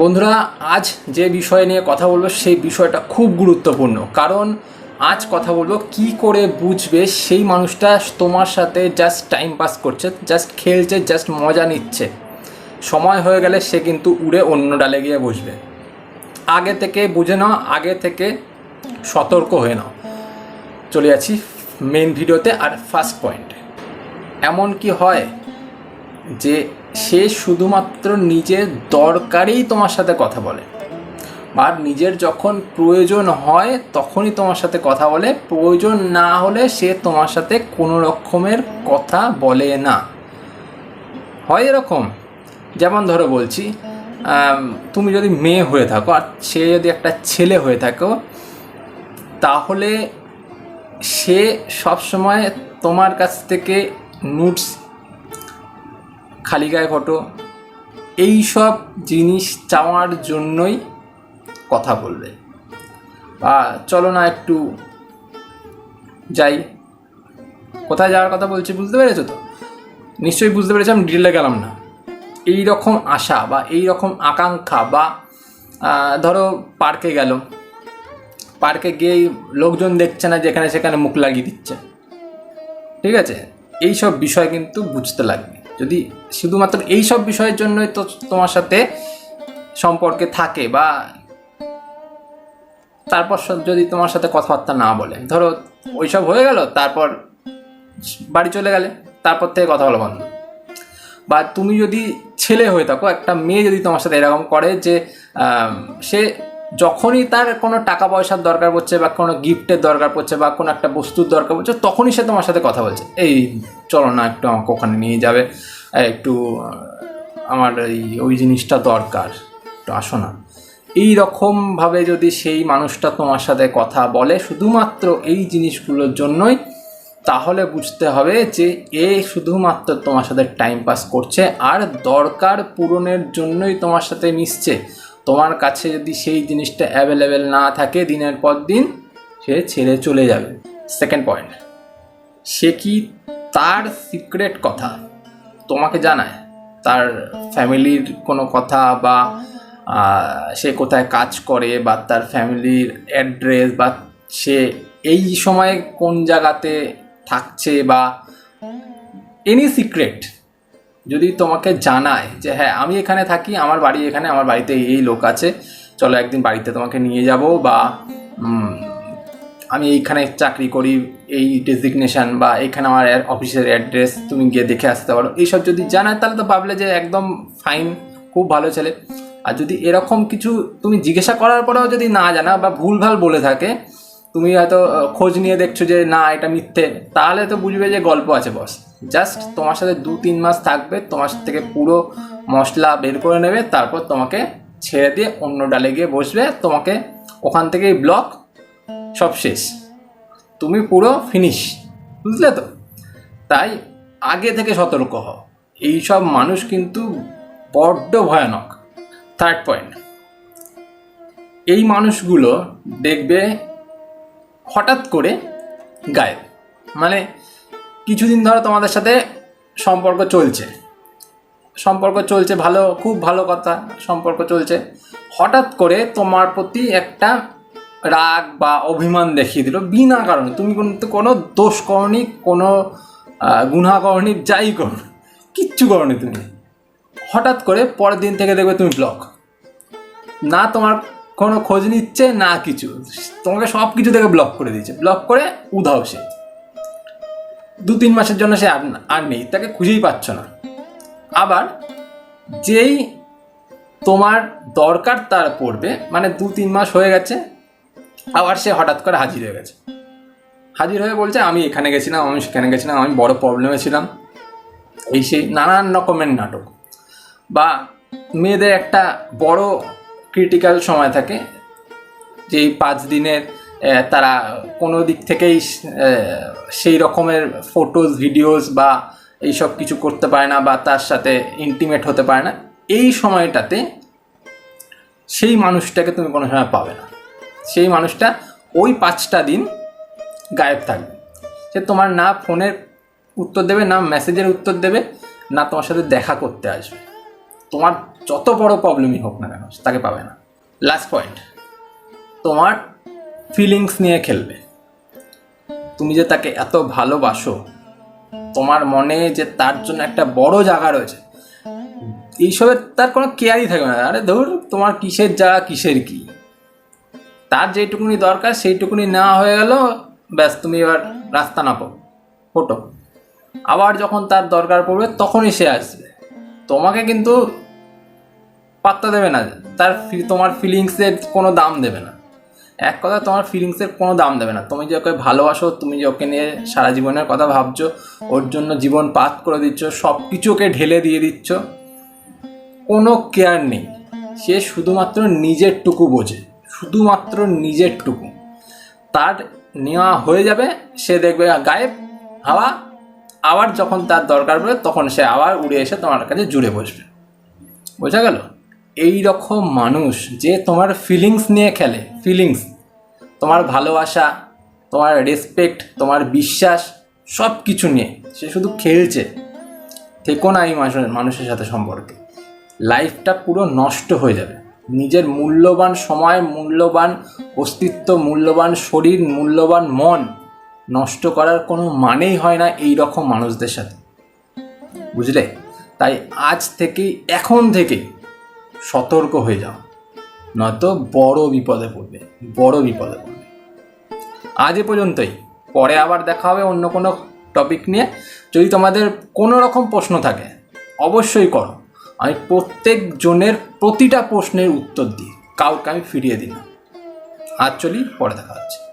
বন্ধুরা, আজ যে বিষয় নিয়ে কথা বলব সেই বিষয়টা খুব গুরুত্বপূর্ণ। কারণ আজ কথা বলব কি করে বুঝবে সেই মানুষটা তোমার সাথে জাস্ট টাইম পাস করছে জাস্ট খেলছে জাস্ট মজা নিচ্ছে। সময় হয়ে গেলে সে কিন্তু উড়ে অন্য ডালে গিয়ে বসবে। আগে থেকে বুঝে নাও, আগে থেকে সতর্ক হয়ে নাও। চলে যাচ্ছি মেন ভিডিওতে আর ফার্স্ট পয়েন্টে এমন কি হয় যে সে শুধুমাত্র নিজের দরকারেই তোমার সাথে কথা বলে। আর নিজের যখন প্রয়োজন হয়, তখনই তোমার সাথে কথা বলে। প্রয়োজন না হলে সে তোমার সাথে কোনো রকমের কথা বলে না। হয় এরকম? যেমন ধরো বলছি তুমি যদি মেয়ে হয়ে থাকো, আর সে যদি একটা ছেলে হয়ে থাকো, তাহলে সে সবসময় তোমার কাছ থেকে নুটস খালি গায়ে ফটো। এই সব জিনিস চাওয়ার জন্যই কথা বলবে। বা চলো না একটু যাই। কোথায় যাওয়ার কথা বলছি বুঝতে পেরেছ তো? নিশ্চয়ই বুঝতে পেরেছি, আমি ডিটেলে গেলাম না। এই রকম আশা বা এই রকম আকাঙ্ক্ষা বা ধরো পার্কে গেল। পার্কে গিয়েই লোকজন দেখছে না যেখানে সেখানে মুখ লাগিয়ে দিচ্ছে। ঠিক আছে? এই সব বিষয় কিন্তু বুঝতে লাগবে। যদি শুধুমাত্র এই সব বিষয়ের জন্যই তো তোমার সাথে সম্পর্কে থাকে বা তারপর যদি তোমার সাথে কথাবার্তা না বলে, ধরো ওইসব হয়ে গেল, তারপর বাড়ি চলে গেলে, তারপর থেকে কথা বলা বন্ধ। বা তুমি যদি ছেলে হয়ে থাকো, একটা মেয়ে যদি তোমার সাথে এরকম করে যে সে যখনই তার কোনো টাকা পয়সার দরকার পড়ছে বা কোনো গিফটের দরকার পড়ছে বা কোনো একটা বস্তুর দরকার পড়ছে, তখনই সে তোমার সাথে কথা বলছে। এই, চলো না, একটু আমাকে ওখানে নিয়ে যাবে। একটু আমার এই, ওই জিনিসটা দরকার। একটু আসো না। এই রকমভাবে যদি সেই মানুষটা তোমার সাথে কথা বলে শুধুমাত্র এই জিনিসগুলোর জন্যই, তাহলে বুঝতে হবে যে এ শুধুমাত্র তোমার সাথে টাইম পাস করছে, আর দরকার পূরণের জন্যই তোমার সাথে মিশছে। তোমার কাছে যদি সেই জিনিসটা অ্যাভেলেবেল না থাকে দিনের পর দিন, সে ছেড়ে চলে যাবে। সেকেন্ড পয়েন্ট সে কি তার সিক্রেট কথা তোমাকে জানায়? তার ফ্যামিলির কোনো কথা বা সে কোথায় কাজ করে বা তার ফ্যামিলির অ্যাড্রেস বা সে এই সময় কোন জায়গাতে থাকছে বা এনি সিক্রেট যদি তোমাকে জানায় যে হ্যাঁ আমি এখানে থাকি, আমার বাড়ি এখানে, আমার বাড়িতে এই লোক আছে, চলো একদিন বাড়িতে তোমাকে নিয়ে যাব বা আমি এইখানে চাকরি করি, এই ডেজিগনেশন বা এইখানে আমার অফিসের অ্যাড্রেস তুমি গিয়ে দেখে আসতে পারো। এইসব যদি জানায়, তাহলে তো ভাবলে যে একদম ফাইন খুব ভালো ছেলে। আর যদি এরকম কিছু তুমি জিজ্ঞাসা করার পরেও যদি না জানা বা ভুলভাল বলে থাকে তুমি হয়তো খোঁজ নিয়ে দেখছ যে না এটা মিথ্যে তাহলে তো বুঝবে যে গল্প আছে বস জাস্ট তোমার সাথে দু তিন মাস থাকবে তোমার থেকে পুরো মশলা বের করে নেবে তারপর তোমাকে ছেড়ে দিয়ে অন্য ডালে গিয়ে বসবে তোমাকে ওখান থেকেই ব্লক সব শেষ। তুমি পুরো ফিনিশ বুঝলে তো? তাই আগে থেকে সতর্ক হও। এইসব মানুষ কিন্তু বড্ড ভয়ানক। থার্ড পয়েন্ট এই মানুষগুলো দেখবে হঠাৎ করে গায়েব। মানে কিছুদিন ধরে তোমাদের সাথে সম্পর্ক চলছে। সম্পর্ক চলছে ভালো, খুব ভালো কথা, সম্পর্ক চলছে। হঠাৎ করে তোমার প্রতি একটা রাগ বা অভিমান দেখিয়ে দিল বিনা কারণে। তুমি কিন্তু কোনো দোষ করনি, কোনো গুনাহ করনি, যাই করো, কিচ্ছু করনি তুমি। হঠাৎ করে পরের দিন থেকে দেখবে তুমি ব্লক না তোমার কোনো খোঁজ নিচ্ছে, না কিছু। তোমাকে সব কিছু থেকে ব্লক করে দিয়েছে। ব্লক করে উধাও সে। দু তিন মাসের জন্য সে আর আর নেই। তাকে খুঁজেই পাচ্ছ না। আবার যেই তোমার দরকার তার পড়বে মানে দু তিন মাস হয়ে গেছে, আবার সে হঠাৎ করে হাজির হয়ে গেছে। হাজির হয়ে বলছে, আমি এখানে গেছিলাম, আমি সেখানে গেছিলাম, আমি বড় প্রবলেমে ছিলাম। এই সেই নানান রকমের নাটক। বা মেয়েদের একটা বড় ক্রিটিক্যাল সময় থাকে, যেই পাঁচ দিনের তারা কোনো দিক থেকেই সেই রকমের ফটোজ ভিডিওস বা এইসব কিছু করতে পারে না বা তার সাথে ইন্টিমেট হতে পারে না। এই সময়টাতে সেই মানুষটাকে তুমি কোনো সময় পাবে না। সেই মানুষটা ওই পাঁচটা দিন গায়েব থাকবে। সে তোমার না ফোনের উত্তর দেবে, না মেসেজের উত্তর দেবে, না তোমার সাথে দেখা করতে আসবে। তোমার যত বড় প্রবলেমই হোক না কেন, তাকে পাবে না। লাস্ট পয়েন্ট তোমার ফিলিংস নিয়ে খেলবে। তুমি যে তাকে এত ভালোবাসো, তোমার মনে যে তার জন্য একটা বড় জায়গা রয়েছে, এইসবের তার কোনো কেয়ারই থাকবে না। আরে ধর, তোমার কিসের জায়গা কিসের কি? তার যেটুকুনি দরকার, সেইটুকুনি নেওয়া হয়ে গেল, ব্যাস, তুমি এবার রাস্তা নাপো, ফোটো। আবার যখন তার দরকার পড়বে, তখনই সে আসবে। তোমাকে কিন্তু পাত্তা দেবে না। তার তোমার ফিলিংসের কোনো দাম দেবে না। এক কথা, তোমার ফিলিংসের কোনো দাম দেবে না। তুমি যে ওকে ভালোবাসো, তুমি যে ওকে নিয়ে সারা জীবনের কথা ভাবছ, ওর জন্য জীবন পাত করে দিচ্ছ সব কিছু ওকে ঢেলে দিয়ে দিচ্ছ, কোনো কেয়ার নেই। সে শুধুমাত্র নিজেরটুকু বোঝে। শুধুমাত্র নিজেরটুকু। তার নেওয়া হয়ে যাবে, সে দেখবে, গায়েব, হাওয়া আবার যখন তার দরকার পড়বে তখন সে আবার উড়ে এসে তোমার কাছে জুড়ে বসবে। বোঝা গেল? এই রকম মানুষ যে তোমার ফিলিংস নিয়ে খেলে ফিলিংস তোমার ভালোবাসা, তোমার রেসপেক্ট তোমার বিশ্বাস সব কিছু নিয়ে সে শুধু খেলছে, থেকো না এই মানুষের মানুষের সাথে সম্পর্কে। লাইফটা পুরো নষ্ট হয়ে যাবে। নিজের মূল্যবান সময়, মূল্যবান অস্তিত্ব, মূল্যবান শরীর, মূল্যবান মন নষ্ট করার কোনো মানেই হয় না এই রকম মানুষদের সাথে। বুঝলে? তাই আজ থেকেই, এখন থেকে সতর্ক হয়ে যাও। নয়তো বড় বিপদে পড়বে, বড় বিপদে পড়বে। আজ এ পর্যন্তই। পরে আবার দেখা হবে অন্য কোনো টপিক নিয়ে। যদি তোমাদের কোনো রকম প্রশ্ন থাকে, অবশ্যই করো। আমি প্রত্যেক জনের প্রতিটা প্রশ্নের উত্তর দিই। কাউকে আমি ফিরিয়ে দিই না। আজ চলি, পরে দেখা হচ্ছে।